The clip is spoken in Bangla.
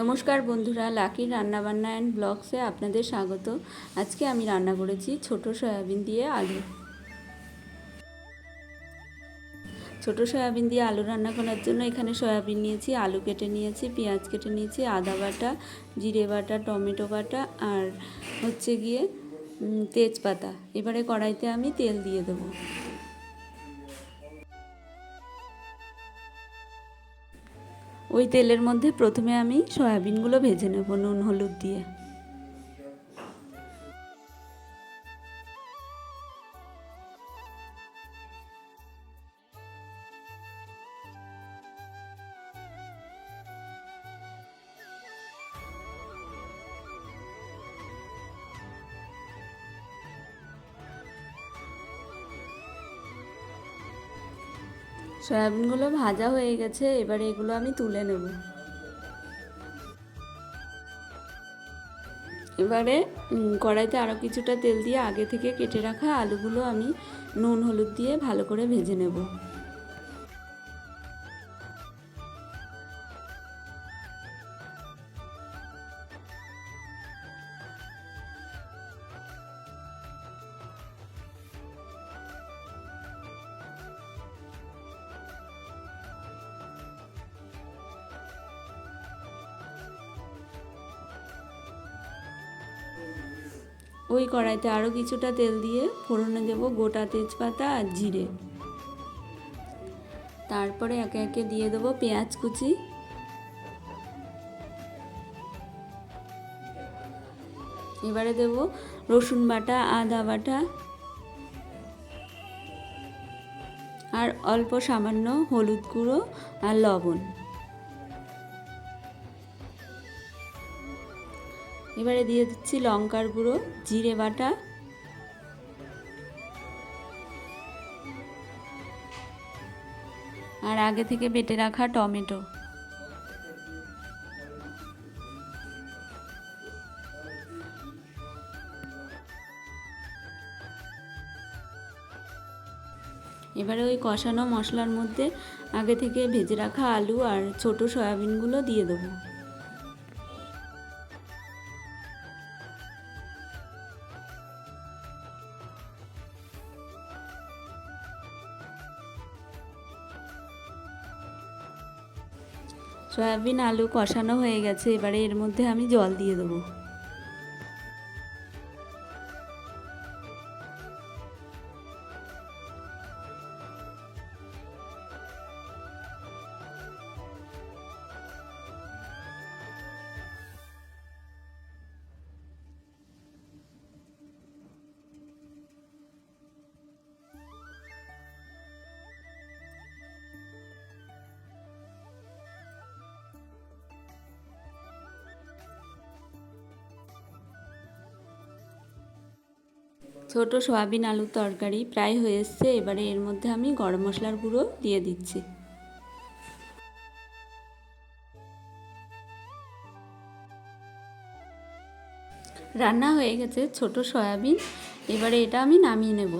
নমস্কার বন্ধুরা লাকির রান্নাবান্না অ্যান্ড ব্লগসে আপনাদের স্বাগত। আজকে আমি রান্না করেছি ছোট সয়াবিন দিয়ে আলু। ছোট সয়াবিন দিয়ে আলু রান্না করার জন্য এখানে সয়াবিন নিয়েছি, আলু কেটে নিয়েছি, পেঁয়াজ কেটে নিয়েছি, আদা বাটা, জিরে বাটা, টমেটো বাটা আর হচ্ছে গিয়ে তেজপাতা। এবারে কড়াইতে আমি তেল দিয়ে দেবো। ওই তেলের মধ্যে প্রথমে আমি সয়াবিনগুলো ভেজে নেব নুন হলুদ দিয়ে। সয়াবিনগুলো ভাজা হয়ে গেছে, এবারে এগুলো আমি তুলে নেব। এবারে কড়াইতে আরও কিছুটা তেল দিয়ে আগে থেকে কেটে রাখা আলুগুলো আমি নুন, হলুদ দিয়ে ভালো করে ভেজে নেব। ওই কড়াইতে আরও কিছুটা তেল দিয়ে ফোড়নে দেব গোটা তেজপাতা আর জিরে। তারপরে একে একে দিয়ে দেবো পেঁয়াজ কুচি। এবারে দেব রসুন বাটা, আদা বাটা আর অল্প সামান্য হলুদ গুঁড়ো আর লবণ। এবারে দিয়ে দিচ্ছি লঙ্কার গুঁড়ো, জিরে বাটা। আর আগে থেকে বেটে রাখা টমেটো। এবারে ওই কষানো মশলার মধ্যে আগে থেকে ভেজে রাখা আলু আর ছোট সয়াবিনগুলো দিয়ে দেবো। সয়াবিন আলু কষানো হয়ে গেছে। এবারে এর মধ্যে আমি জল দিয়ে দেবো। ছোট সোয়াবিন আলুর তরকারি প্রায় হয়ে এসছে, এবারে এর মধ্যে আমি গরম মশলার গুঁড়ো দিয়ে দিচ্ছি। রান্না হয়ে গেছে ছোট সয়াবিন, এবারে এটা আমি নামিয়ে নেব।